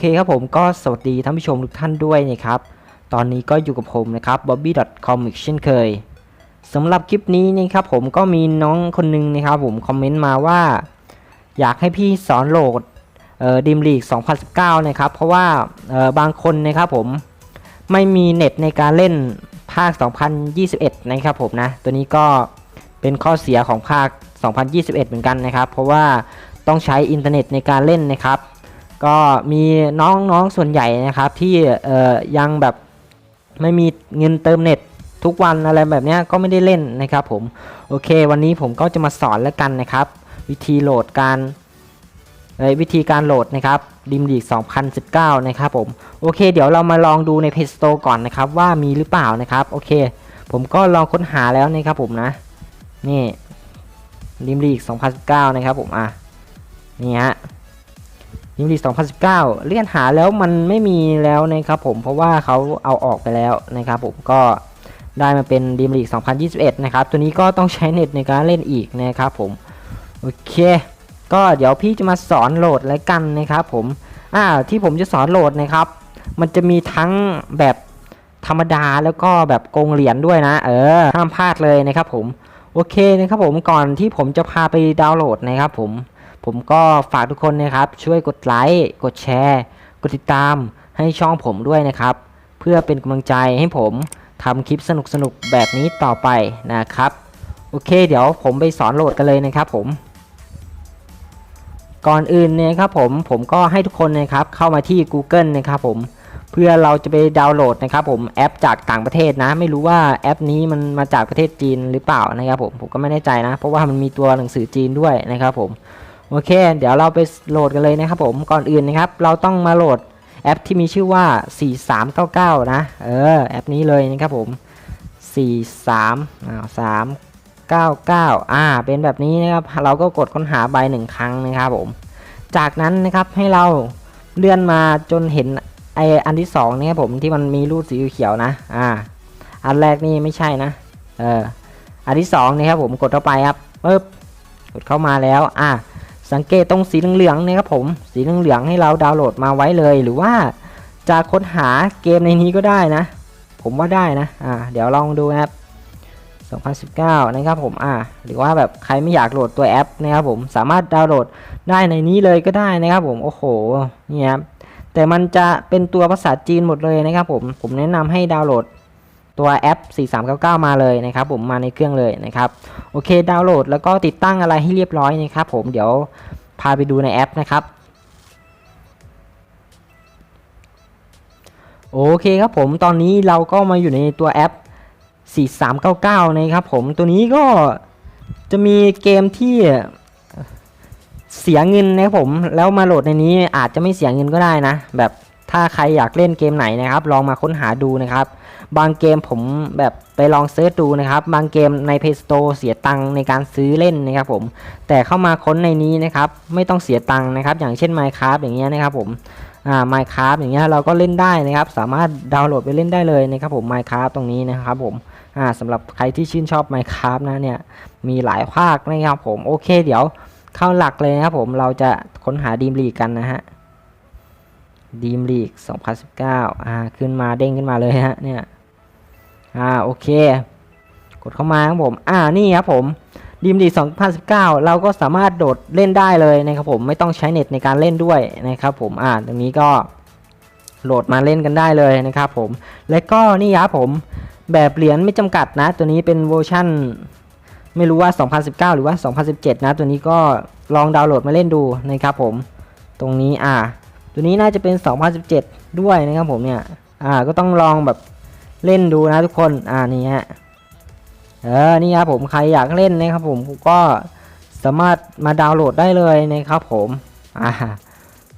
เคครับผมก็สวัสดีท่านผู้ชมทุกท่านด้วยนะครับ ตอนนี้ก็อยู่กับผมนะครับ bobby.com อีกเช่นเคยสำหรับคลิปนี้นะครับผมก็มีน้องคนหนึงนะครับผมคอมเมนต์มาว่า อยากให้พี่สอนโหลดเอ่อดิมลีก 2019 นะครับ เพราะว่าเอ่อบางคนนะครับผมไม่มีเน็ตในการเล่นภาค 2021 นะครับผมนะ ตัวนี้ก็เป็นข้อเสียของภาค 2021 เหมือนกันนะครับ เพราะว่าต้องใช้อินเทอร์เน็ตในการเล่นนะครับ ก็มีน้องๆส่วนใหญ่นะครับที่เออยังแบบไม่มีเงินเติมเน็ตทุกวันอะไรแบบนี้ก็ไม่ได้เล่นนะครับผมโอเค วันนี้ผมก็จะมาสอนแล้วกันนะครับ วิธีโหลดการวิธีการโหลดนะครับดิมลีก2019 นะครับผมโอเค เดี๋ยวเรามาลองดูใน Play Store ก่อนนะครับ ว่ามีหรือเปล่านะครับโอเค ผมก็ลองค้นหาแล้วนะครับผมนะ นี่ดิมลีก2019 นะครับผมอะนี่ฮะ ยิงดี2019 เลื่อนหาแล้วมันไม่มีแล้วนะครับผมเพราะว่าเขาเอาออกไปแล้วนะครับผมก็ได้มาเป็นดีมลีก 2021 นะครับ ตัวนี้ก็ต้องใช้เน็ตในการเล่นอีกนะครับผม โอเค ก็เดี๋ยวพี่จะมาสอนโหลดแล้วกันนะครับผม อ่า ที่ผมจะสอนโหลดนะครับ มันจะมีทั้งแบบธรรมดาแล้วก็แบบโกงเหรียญด้วยนะ เออ ห้ามพลาดเลยนะครับผม โอเคนะครับผม ก่อนที่ผมจะพาไปดาวน์โหลดนะครับผม ผมก็ฝากทุกคนนะครับ ช่วยกดไลค์กดแชร์ กดติดตามให้ช่องผมด้วยนะครับ เพื่อเป็นกำลังใจให้ผมทำคลิปสนุกๆแบบนี้ต่อไปนะครับ โอเค เดี๋ยวผมไปสอนโหลดกันเลยนะครับผม ก่อนอื่นเนี่ยครับผมผมก็ให้ทุกคนนะครับเข้ามาที่ Google นะครับผมเพื่อเราจะไปดาวน์โหลดนะครับผมแอปจากต่างประเทศนะ ไม่รู้ว่าแอปนี้มันมาจากประเทศจีนหรือเปล่านะครับผมผมก็ไม่แน่ใจนะ เพราะว่ามันมีตัวหนังสือจีนด้วยนะครับผม โอเค เดี๋ยวเราไปโหลดกันเลยนะครับผมก่อนอื่นนะครับ เราต้องมาโหลดแอปที่มีชื่อว่า 4399 นะ เออ แอปนี้เลยนะครับผม 43อ้าว399 อ่า เป็นแบบนี้นะครับ เราก็กดค้นหาใบหนึ่งครั้งนะครับผม จากนั้นนะครับให้เราเลื่อนมาจนเห็นไออันที่สองนะครับผมที่มันมีรูปสีเขียวนะ อ่า อันแรกนี่ไม่ใช่นะ เออ อันที่สองนะครับผมกดเข้าไปครับปึ๊บ กดเข้ามาแล้ว อ่า สังเกตตรงสีเหลืองๆนะครับผม สีเหลืองๆให้เราดาวน์โหลดมาไว้เลย หรือว่าจะค้นหาเกมในนี้ก็ได้นะ ผมว่าได้นะ อ่า เดี๋ยวลองดูนะครับ 2019 นะครับผม อ่า หรือว่าแบบใครไม่อยากโหลดตัวแอปนะครับผม สามารถดาวน์โหลดได้ในนี้เลยก็ได้นะครับผม โอ้โห นี่ครับ แต่มันจะเป็นตัวภาษาจีนหมดเลยนะครับผม ผมแนะนำให้ดาวน์โหลด ตัวแอป 4399 มาเลยนะครับผมมาในเครื่องเลยนะครับโอเคดาวน์โหลดแล้วก็ติดตั้งอะไรให้เรียบร้อยนะครับผมเดี๋ยวพาไปดูในแอปนะครับโอเคครับผมตอนนี้เราก็มาอยู่ในตัวแอป 4399 นะครับผมตัวนี้ก็จะมีเกมที่เสียเงินนะครับผมแล้วมาโหลดในนี้อาจจะไม่เสียเงินก็ได้นะ แบบ ถ้าใครอยากเล่นเกมไหนนะครับ ลองมาค้นหาดูนะครับ บางเกมผมแบบไปลองเซิร์ชดูนะครับ บางเกมใน Play Store เสียตังค์ในการซื้อเล่นนะครับผม แต่เข้ามาค้นในนี้นะครับ ไม่ต้องเสียตังค์นะครับ อย่างเช่น Minecraft อย่างเงี้ยนะครับผมอ่า Minecraft อย่างเงี้ยเราก็เล่นได้นะครับ สามารถดาวน์โหลดไปเล่นได้เลยนะครับผม Minecraft ตรงนี้นะครับผมอ่าสำหรับใครที่ชื่นชอบ Minecraft นะเนี่ยมีหลายภาคนะครับผมโอเค เดี๋ยวเข้าหลักเลยนะครับผมเราจะค้นหาดีมลีกกันนะฮะ ดีมลีก2019 อ่า ขึ้นมาเด้งขึ้นมาเลยฮะ เนี่ย อ่า โอเค กดเข้ามาครับผม อ่า นี่ครับผม ดีมลีก2019 เราก็สามารถโดดเล่นได้เลยนะครับผม ไม่ต้องใช้เน็ตในการเล่นด้วยนะครับผม อ่า ตรงนี้ก็โหลดมาเล่นกันได้เลยนะครับผม และก็นี่ครับผม แบบเหรียญไม่จำกัดนะ ตัวนี้เป็นเวอร์ชั่น ไม่รู้ว่า 2019 หรือว่า 2017 นะ ตัวนี้ก็ลองดาวน์โหลดมาเล่นดูนะครับผม ตรงนี้ อ่า ตัวนี้น่าจะเป็น 2017 ด้วยนะครับผมเนี่ย อ่า ก็ต้องลองแบบเล่นดูนะทุกคน อ่า นี่ฮะ เออ นี่ครับผม ใครอยากเล่นนะครับผม ก็สามารถมาดาวน์โหลดได้เลยนะครับผม อ่า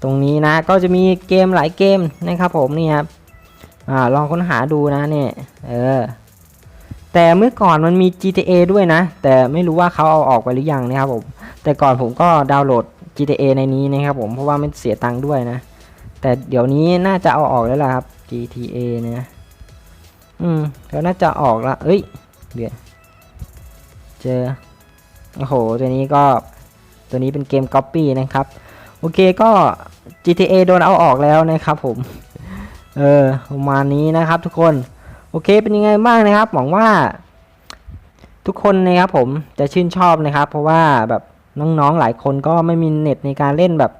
ตรงนี้นะ ก็จะมีเกมหลายเกมนะครับผมนี่ครับ อ่า ลองค้นหาดูนะเนี่ย เออ แต่เมื่อก่อนมันมี GTA ด้วยนะ แต่ไม่รู้ว่าเขาเอาออกไปหรือยังนะครับผม แต่ก่อนผมก็ดาวน์โหลด GTA ในนี้นะครับผมเพราะว่าไมันเสียตังค์ด้วยนะ แต่เดี๋ยวนี้น่าจะเอาออกแล้วล่ะครับ GTA เนี่ยอืมก็น่าจะออกละเอ้ยเดี๋ยวเจอโอ้โหตัวนี้ก็ตัวนี้เป็นเกม Copy นะครับ โอเคก็ GTA โดนเอาออกแล้วนะครับผม เออประมาณนี้นะครับทุกคน โอเคเป็นยังไงบ้างนะครับ หวังว่า ทุกคนนะครับผมจะชื่นชอบนะครับ เพราะว่าแบบ น้องๆหลายคนก็ไม่มีเน็ตในการเล่นแบบ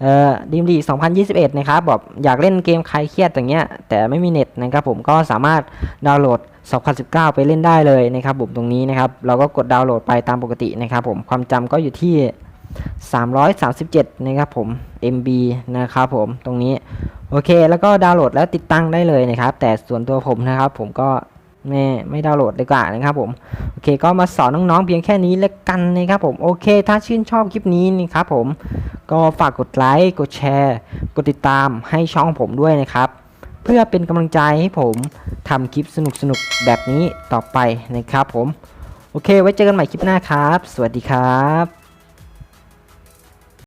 เอ่อดีมดี2021 นะครับแบบอยากเล่นเกมคลายเครียดอย่างเงี้ย แต่ไม่มีเน็ตนะครับผมก็สามารถดาวน์โหลด 2019 ไปเล่นได้เลยนะครับผมตรงนี้นะครับ เราก็กดดาวน์โหลดไปตามปกตินะครับผมความจำก็อยู่ที่ 337 นะครับผม MB นะครับผมตรงนี้ โอเค แล้วก็ดาวน์โหลดแล้วติดตั้งได้เลยนะครับ แต่ส่วนตัวผมนะครับผมก็ ไม่ไม่ดาวน์โหลดดีกว่านะครับผมโอเคก็มาสอนน้องๆเพียงแค่นี้แล้วกันนะครับผมโอเค ถ้าชื่นชอบคลิปนี้นะครับผมก็ฝากกดไลค์กดแชร์ กดติดตามให้ช่องผมด้วยนะครับ เพื่อเป็นกำลังใจให้ผมทำคลิปสนุกๆแบบนี้ต่อไปนะครับผมโอเค ไว้เจอกันใหม่คลิปหน้าครับ สวัสดีครับ